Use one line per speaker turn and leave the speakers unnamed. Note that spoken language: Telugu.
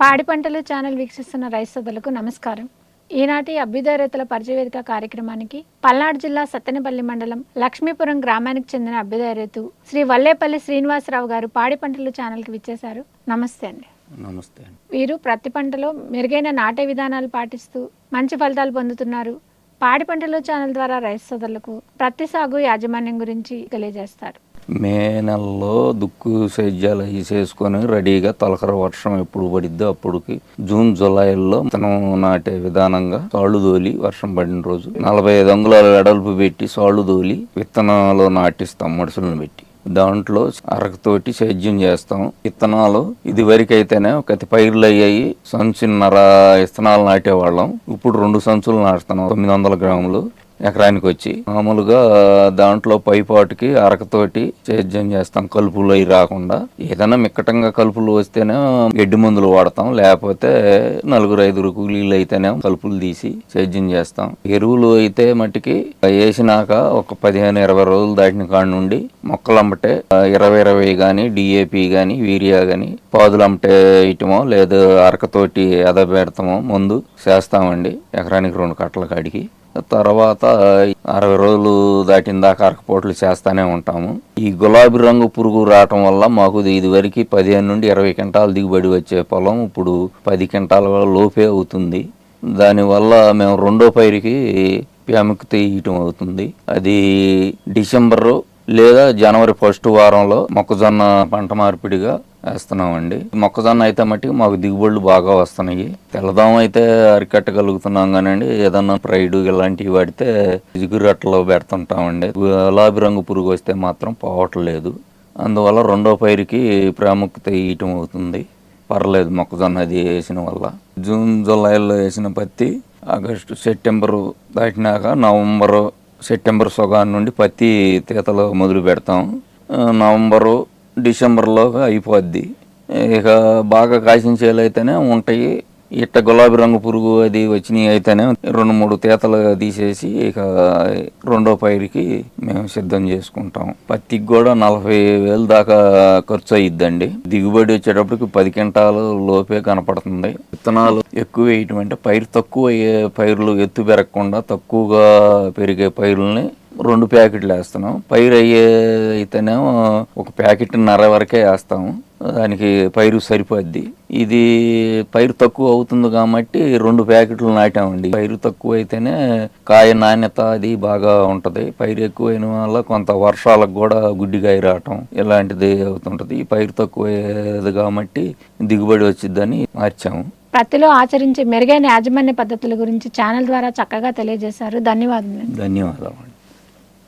పాడి పంటలు ఛానల్ వీక్షిస్తున్న రైతు సోదరులకు నమస్కారం. ఈనాటి అభ్యుదయ రైతుల పరిచయ వేదిక కార్యక్రమానికి పల్నాడు జిల్లా సత్తెనపల్లి మండలం లక్ష్మీపురం గ్రామానికి చెందిన అభ్యుదయ రైతు శ్రీ వల్లేపల్లి శ్రీనివాసరావు గారు పాడి పంటలు ఛానల్కి విచ్చేశారు. నమస్తే అండి.
నమస్తే
వీరు ప్రతి పంటలో మెరుగైన నాటే విధానాలు పాటిస్తూ మంచి ఫలితాలు పొందుతున్నారు. పాడి పంటలు ఛానల్ ద్వారా రైతు సోదరులకు ప్రతి సాగు యాజమాన్యం గురించి తెలియజేస్తారు.
మే నెలలో దుక్కు సేద్యాలు అవి చేసుకొని రెడీగా తలకర వర్షం ఎప్పుడు పడిద్దో అప్పుడుకి జూన్ జూలైలో విత్తనం నాటే విధానంగా సాళ్ళు దోలి వర్షం పడిన రోజు నలభై ఐదు అంగుళాల వెడల్పు పెట్టి సాళ్ళు దోలి విత్తనాలు నాటిస్తాం మడుసులను పెట్టి. దాంట్లో అరకతోటి సేద్యం చేస్తాం. విత్తనాలు ఇది వరకైతేనే ఒక పైర్లు అయ్యాయి. సంచున్నర విత్తనాలు నాటేవాళ్ళం. ఇప్పుడు రెండు సంచులు నాటుతున్నాం. తొమ్మిది వందల గ్రాములు. ఎకరానికి వచ్చి మామూలుగా దాంట్లో పైపాటుకి అరకతోటి సేద్యం చేస్తాం. కలుపులు అవి రాకుండా ఏదైనా మిక్కటంగా కలుపులు వస్తేనే గడ్డి మందులు వాడతాం. లేకపోతే నలుగురు ఐదుగురు కూలీలు అయితేనే కలుపులు తీసి సేద్యం చేస్తాం. ఎరువులు అయితే మట్టికి వేసినాక ఒక పదిహేను ఇరవై రోజులు దాటిన కాడ నుండి మొక్కలు అమ్మటే ఇరవై ఇరవై కానీ డిఏపి కానీ యూరియా కానీ పాదులు అమ్మటే ఇటమో లేదు అరకతోటి ఎద పెడతామో ముందు చేస్తామండి. ఎకరానికి రెండు కట్టల కాడికి. తర్వాత అరవై రోజులు దాటిన దాకా అరకపోట్లు చేస్తానే ఉంటాము. ఈ గులాబీ రంగు పురుగు రావటం వల్ల మాకు ఇది వరకు పదిహేను నుండి ఇరవై క్వింటాల దిగుబడి వచ్చే పొలం ఇప్పుడు పది క్వింటాల లోపే అవుతుంది. దానివల్ల మేము రెండో పైరుకి ప్యామిక్ ఇయటం అవుతుంది. అది డిసెంబరు లేదా జనవరి ఫస్ట్ వారంలో మొక్కజొన్న పంట మార్పిడిగా వేస్తున్నామండి. మొక్కజొన్న అయితే మట్టికి మాకు దిగుబడులు బాగా వస్తున్నాయి. తెల్లదాం అయితే అరికట్టగలుగుతున్నాం కానండి. ఏదన్నా ప్రైడ్ ఇలాంటివి పడితే జిగురట్టలో పెడుతుంటామండి. గులాబీ రంగు పురుగు వస్తే మాత్రం పోవట్లేదు అందువల్ల రెండో పైరుకి ప్రాముఖ్యత ఇయటం అవుతుంది. పర్లేదు మొక్కజొన్న అది వేసిన వల్ల. జూన్ జూలైలో వేసిన పత్తి ఆగస్టు సెప్టెంబరు దాటినాక నవంబరు సెప్టెంబర్ సగాన్ నుండి పత్తి తీతలు మొదలు పెడతాం. నవంబరు డిసెంబర్లో అయిపోద్ది. ఇక బాగా కాసిన చేలు అయితేనే ఉంటాయి. ఇట్ట గులాబీ రంగు పురుగు అది వచ్చినాయి అయితేనే రెండు మూడు తేతలు తీసేసి ఇక రెండో పైరుకి మేము సిద్ధం చేసుకుంటాం. పత్తికి కూడా నలభై వేలు దాకా ఖర్చు అయ్యిద్దండి దిగుబడి వచ్చేటప్పటికి పది క్వింటాలు లోపే కనపడుతుంది. విత్తనాలు ఎక్కువ వేయటం అంటే పైరు తక్కువ అయ్యే పైర్లు ఎత్తు పెరగకుండా తక్కువగా పెరిగే పైరుల్ని రెండు ప్యాకెట్లు వేస్తున్నాం. పైరు అయ్యే అయితేనేమో ఒక ప్యాకెట్ నర వరకే వేస్తాము దానికి పైరు సరిపోద్ది. ఇది పైరు తక్కువ అవుతుంది కాబట్టి రెండు ప్యాకెట్లు నాటామండి. పైరు తక్కువ అయితేనే కాయ నాణ్యత అది బాగా ఉంటది. పైరు ఎక్కువైన వల్ల కొంత వర్షాలకు కూడా గుడ్డికాయ రావటం ఇలాంటిది అవుతుంటది. ఈ పైరు తక్కువ కాబట్టి దిగుబడి వచ్చిద్దని మార్చాము.
ప్రతిలో ఆచరించే మెరుగైన యాజమాన్య పద్ధతుల గురించి ఛానల్ ద్వారా చక్కగా తెలియజేశారు. ధన్యవాదాలు
ధన్యవాదాలు